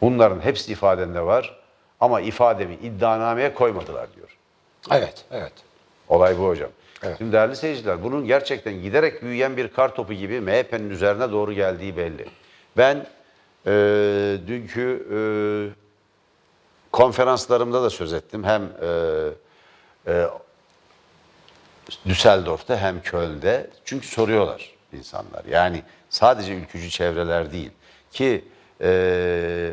Bunların hepsi ifadende var ama ifademi iddianameye koymadılar diyor. Evet, evet. Olay bu hocam. Evet. Şimdi değerli seyirciler bunun gerçekten giderek büyüyen bir kar topu gibi MHP'nin üzerine doğru geldiği belli. Ben e, dünkü e, konferanslarımda da söz ettim. Hem e, e, Düsseldorf'ta hem Köln'de. Çünkü soruyorlar insanlar. Yani sadece ülkücü çevreler değil. Ki e,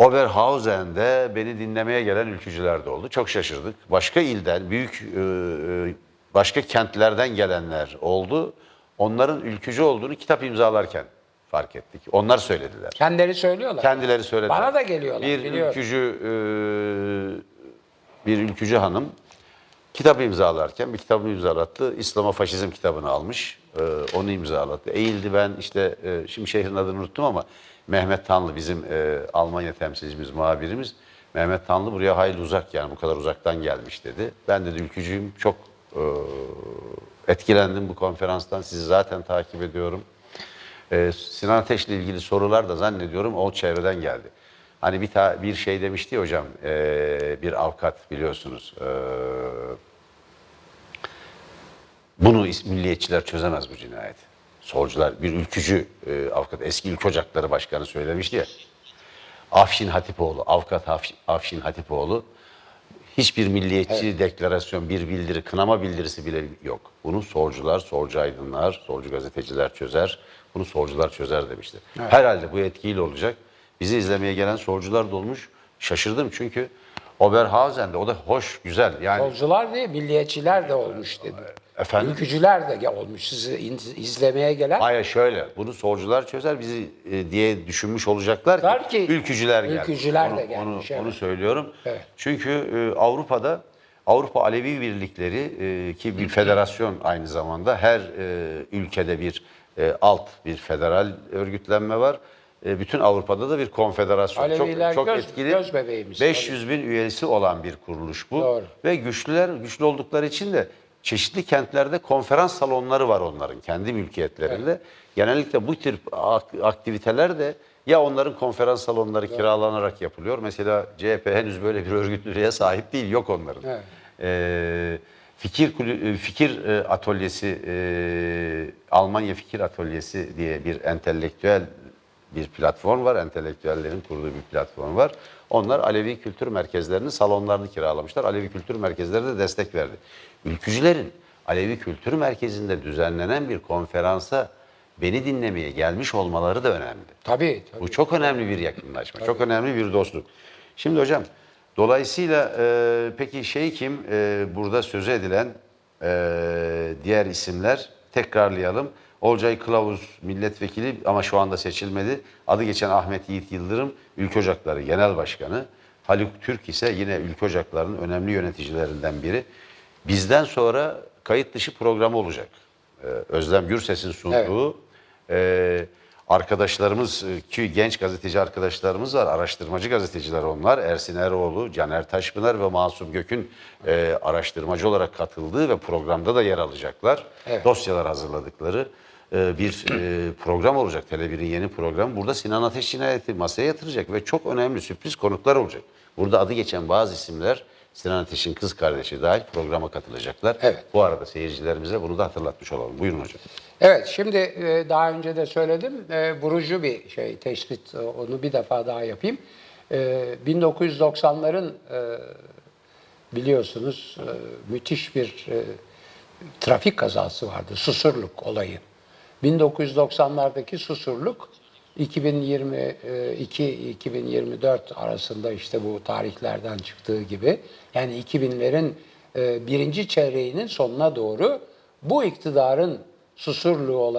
Oberhausen'de beni dinlemeye gelen ülkücüler de oldu. Çok şaşırdık. Başka ilden, büyük e, e, başka kentlerden gelenler oldu. Onların ülkücü olduğunu kitap imzalarken fark ettik. Onlar söylediler. Kendileri söylüyorlar. Kendileri söylediler. Bana da geliyorlar, Bir biliyorum. ülkücü e, bir ülkücü hanım kitap imzalarken bir kitabını imzalattı. İslam'a faşizm kitabını almış. E, onu imzalattı. Eğildi ben işte e, şimdi şehrin adını unuttum ama Mehmet Tanlı bizim e, Almanya temsilcimiz, muhabirimiz. Mehmet Tanlı buraya hayli uzak yani bu kadar uzaktan gelmiş dedi. Ben dedi ülkücüyüm çok e, etkilendim bu konferanstan. Sizi zaten takip ediyorum. Ee, Sinan Ateş'le ilgili sorular da zannediyorum o çevreden geldi. Hani bir ta, bir şey demişti ya hocam, ee, bir avukat biliyorsunuz. ee, bunu milliyetçiler çözemez bu cinayeti. Solcular, bir ülkücü ee, avukat, eski ülke ocakları başkanı söylemişti ya. Afşin Hatipoğlu, avukat Afşin, Afşin Hatipoğlu hiçbir milliyetçi deklarasyon, bir bildiri, kınama bildirisi bile yok. Bunu solcular, solcu aydınlar, solcu gazeteciler çözer. Bunu solcular çözer demişti. Herhalde bu etkiyle olacak. Bizi izlemeye gelen solcular da olmuş. Şaşırdım çünkü Oberhausen'de o da hoş, güzel. Yani Solcular değil, milliyetçiler de olmuş dedi. Efendim? Ülkücüler de olmuş sizi izlemeye gelen. Hayır şöyle, bunu solcular çözer bizi e, diye düşünmüş olacaklar ki, Der ki, ülkücüler geldi. ülkücüler de gelmiş, Onu, evet. onu söylüyorum. Evet. Çünkü e, Avrupa'da Avrupa Alevi Birlikleri e, ki bir federasyon aynı zamanda her e, ülkede bir e, alt bir federal örgütlenme var. E, bütün Avrupa'da da bir konfederasyon. Aleviler çok çok göz- etkili. göz bebeğimiz. 500 bin üyesi olan bir kuruluş bu. Doğru. Ve güçlüler, güçlü oldukları için de çeşitli kentlerde konferans salonları var onların kendi mülkiyetlerinde. Genellikle bu tür ak- aktiviteler de ya onların konferans salonları kiralanarak yapılıyor. Mesela CHP henüz böyle bir örgütlülüğe sahip değil, yok onların. Evet. Ee, fikir kulü- fikir e, atölyesi e, Almanya Fikir Atölyesi diye bir entelektüel bir platform var. Entelektüellerin kurduğu bir platform var. Onlar Alevi kültür merkezlerinin salonlarını kiralamışlar. Alevi kültür merkezleri de destek verdi. Ülkücülerin Alevi kültür merkezinde düzenlenen bir konferansa beni dinlemeye gelmiş olmaları da önemli. Tabii, tabii. Bu çok önemli bir yakınlaşma, çok önemli bir dostluk. Şimdi hocam, dolayısıyla e, peki şey kim e, burada sözü edilen e, diğer isimler tekrarlayalım. Olcay Kılavuz milletvekili ama şu anda seçilmedi. Adı geçen Ahmet Yiğit Yıldırım Ülke Ocakları Genel Başkanı. Haluk Türk ise yine Ülke Ocakları'nın önemli yöneticilerinden biri. Bizden sonra kayıt dışı programı olacak. E, Özlem Gürses'in sunduğu ee, arkadaşlarımız e, ki genç gazeteci arkadaşlarımız var. Araştırmacı gazeteciler onlar. Ersin Eroğlu, Caner Taşpınar ve Masum Gök'ün e, araştırmacı olarak katıldığı ve programda da yer alacaklar. Evet. Dosyalar hazırladıkları e, bir e, program olacak. Tele1'in yeni programı. Burada Sinan Ateş cinayeti masaya yatıracak ve çok önemli sürpriz konuklar olacak. Burada adı geçen bazı isimler Sinan Ateş'in kız kardeşi dahil programa katılacaklar. Evet. Bu arada seyircilerimize bunu da hatırlatmış olalım. Buyurun hocam. Evet, şimdi e, daha önce de söyledim, e, vurucu bir şey, teşbit, e, onu bir defa daha yapayım. E, 1990'ların e, biliyorsunuz müthiş bir trafik kazası vardı, Susurluk olayı. 1990'lardaki Susurluk 2022-2024 arasında işte bu tarihlerden çıktığı gibi yani 2000'lerin e, birinci çeyreğinin sonuna doğru bu iktidarın Susurluğu olarak